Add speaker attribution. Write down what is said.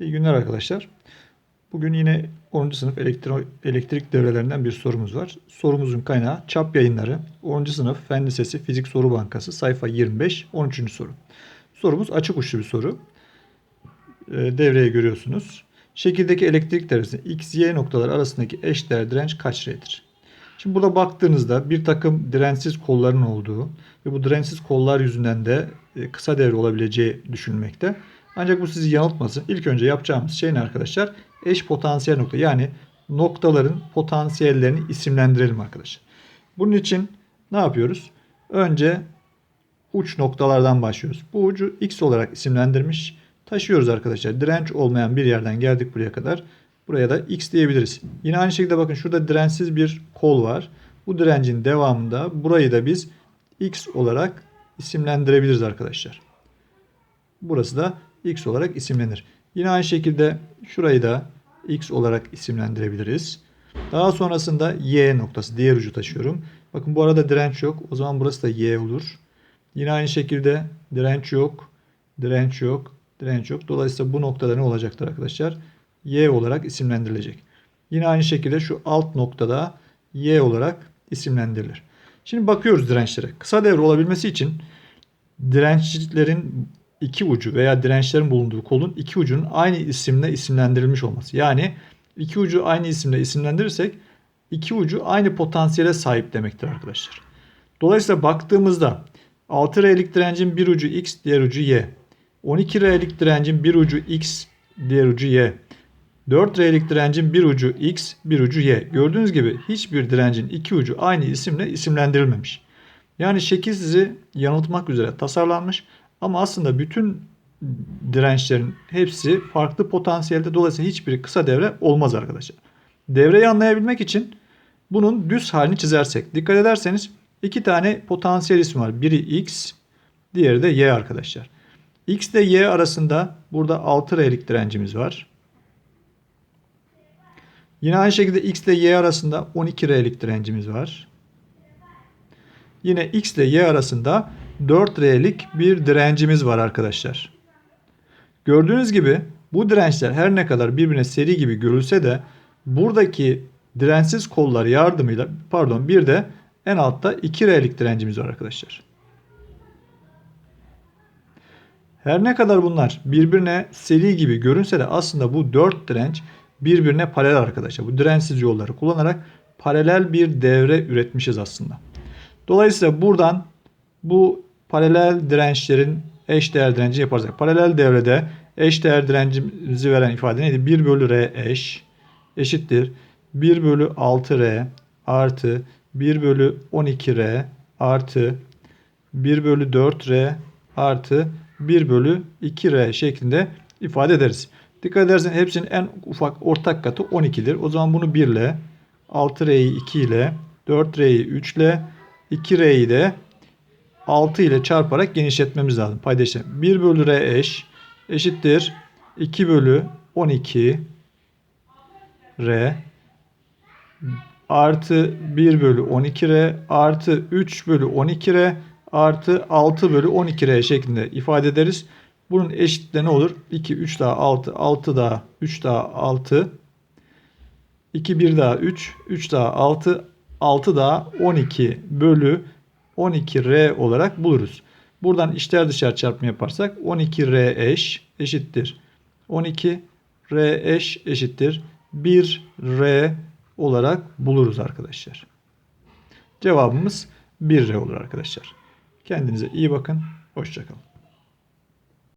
Speaker 1: İyi günler arkadaşlar. Bugün yine 10. sınıf elektro, elektrik devrelerinden bir sorumuz var. Sorumuzun kaynağı Çap Yayınları 10. sınıf Fen Lisesi Fizik Soru Bankası sayfa 25 13. soru. Sorumuz açık uçlu bir soru. Ee, devreye görüyorsunuz. Şekildeki elektrik devresinde X, Y noktaları arasındaki eşdeğer direnç kaç R'dir? Şimdi burada baktığınızda bir takım dirençsiz kolların olduğu ve bu dirençsiz kollar yüzünden de e, kısa devre olabileceği düşünülmekte. Ancak bu sizi yanıltmasın. İlk önce yapacağımız şey ne arkadaşlar? Eş potansiyel nokta yani noktaların potansiyellerini isimlendirelim arkadaşlar. Bunun için ne yapıyoruz? Önce uç noktalardan başlıyoruz. Bu ucu X olarak isimlendirmiş. Taşıyoruz arkadaşlar. Direnç olmayan bir yerden geldik buraya kadar. Buraya da X diyebiliriz. Yine aynı şekilde bakın şurada dirençsiz bir kol var. Bu direncin devamında burayı da biz X olarak isimlendirebiliriz arkadaşlar. Burası da X olarak isimlenir. Yine aynı şekilde şurayı da X olarak isimlendirebiliriz. Daha sonrasında Y noktası diğer ucu taşıyorum. Bakın bu arada direnç yok. O zaman burası da Y olur. Yine aynı şekilde direnç yok. Direnç yok. Direnç yok. Dolayısıyla bu noktada ne olacaktır arkadaşlar? Y olarak isimlendirilecek. Yine aynı şekilde şu alt noktada Y olarak isimlendirilir. Şimdi bakıyoruz dirençlere. Kısa devre olabilmesi için dirençlerin iki ucu veya dirençlerin bulunduğu kolun iki ucunun aynı isimle isimlendirilmiş olması. Yani iki ucu aynı isimle isimlendirirsek iki ucu aynı potansiyele sahip demektir arkadaşlar. Dolayısıyla baktığımızda 6R'lik direncin bir ucu X, diğer ucu Y. 12R'lik direncin bir ucu X, diğer ucu Y. 4R'lik direncin bir ucu X, bir ucu Y. Gördüğünüz gibi hiçbir direncin iki ucu aynı isimle isimlendirilmemiş. Yani şekil sizi yanıltmak üzere tasarlanmış ama aslında bütün dirençlerin hepsi farklı potansiyelde dolayısıyla hiçbiri kısa devre olmaz arkadaşlar. Devreyi anlayabilmek için bunun düz halini çizersek dikkat ederseniz iki tane potansiyel isim var. Biri X, diğeri de Y arkadaşlar. X ile Y arasında burada 6R'lik direncimiz var. Yine aynı şekilde X ile Y arasında 12R'lik direncimiz var. Yine X ile Y arasında 4R'lik bir direncimiz var arkadaşlar. Gördüğünüz gibi bu dirençler her ne kadar birbirine seri gibi görülse de buradaki dirençsiz kollar yardımıyla pardon bir de en altta 2R'lik direncimiz var arkadaşlar. Her ne kadar bunlar birbirine seri gibi görünse de aslında bu 4 direnç birbirine paralel arkadaşlar. Bu dirençsiz yolları kullanarak paralel bir devre üretmişiz aslında. Dolayısıyla buradan bu paralel dirençlerin eş değer direnci yaparsak. Paralel devrede eş değer direncimizi veren ifade neydi? 1 bölü R eş eşittir. 1 bölü 6R artı 1 bölü 12R artı 1 bölü 4R artı 1 bölü 2R şeklinde ifade ederiz. Dikkat edersen hepsinin en ufak ortak katı 12'dir. O zaman bunu 1 ile 6R'yi 2 ile 4R'yi 3 ile 2R'yi de 6 ile çarparak genişletmemiz lazım. Payda işlem. 1 bölü R eş eşittir. 2 bölü 12 R artı 1 bölü 12 R artı 3 bölü 12 R artı 6 bölü 12 R şeklinde ifade ederiz. Bunun eşitliği ne olur? 2, 3 daha 6, 6 daha 3 daha 6, 2, 1 daha 3, 3 daha 6, 6 daha 12 bölü 12R olarak buluruz. Buradan içler dışarı çarpımı yaparsak 12R eş eşittir. 12R eş eşittir. 1R olarak buluruz arkadaşlar. Cevabımız 1R olur arkadaşlar. Kendinize iyi bakın. Hoşçakalın.